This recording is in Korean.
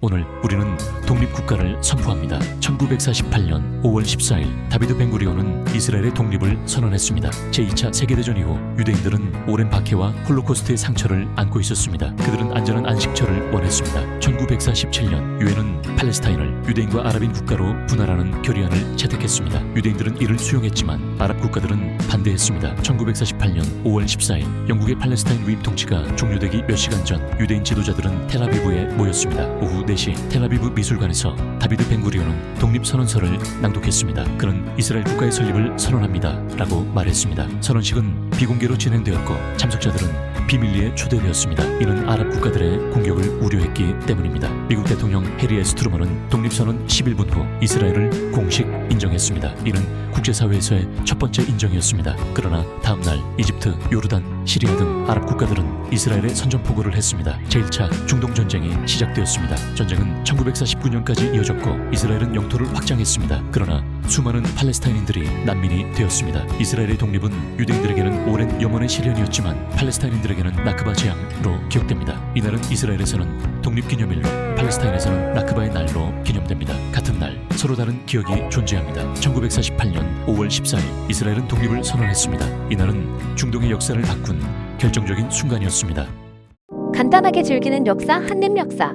오늘 우리는 독립국가를 선포합니다. 1948년 5월 14일 다비드 벤구리온은 이스라엘의 독립을 선언했습니다. 제2차 세계대전 이후 유대인들은 오랜 박해와 홀로코스트의 상처를 안고 있었습니다. 그들은 안전한 안식처를 원했습니다. 1947년 유엔은 팔레스타인을 유대인과 아랍인 국가로 분할하는 결의안을 채택했습니다. 유대인들은 이를 수용했지만 아랍 국가들은 반대했습니다. 1948년 5월 14일 영국의 팔레스타인 위임 통치가 종료되기 몇 시간 전 유대인 지도자들은 텔아비브에 모였습니다. 오후 4시 텔아비브 미술관에서 다비드 벤구리온은 독립선언서를 낭독했습니다. 그는 이스라엘 국가의 설립을 선언합니다. 라고 말했습니다. 선언식은 비공개로 진행되었고 참석자들은 비밀리에 초대되었습니다. 이는 아랍 국가들의 공격을 우려했기 때문입니다. 미국 대통령 해리 에스 트루먼은 독립선언 10일분 후 이스라엘을 공식 인정했습니다. 이는 국제사회에서의 첫 번째 인정이었습니다. 그러나 다음 날 이집트, 요르단, 시리아 등 아랍 국가들은 이스라엘에 선전포고를 했습니다. 제1차 중동 전쟁이 시작되었습니다. 전쟁은 1949년까지 이어졌고 이스라엘은 영토를 확장했습니다. 그러나 수많은 팔레스타인인들이 난민이 되었습니다. 이스라엘의 독립은 유대인들에게는 오랜 영원의 시련이었지만 팔레스타인인들에게는 나크바 재앙으로 기억됩니다. 이날은 이스라엘에서는 독립기념일로 팔레스타인에서는 나크바의 날로 기념됩니다. 같은 날 서로 다른 기억이 존재합니다. 1948년 5월 14일 이스라엘은 독립을 선언했습니다. 이날은 중동의 역사를 바꾼 결정적인 순간이었습니다. 간단하게 즐기는 역사 한림 역사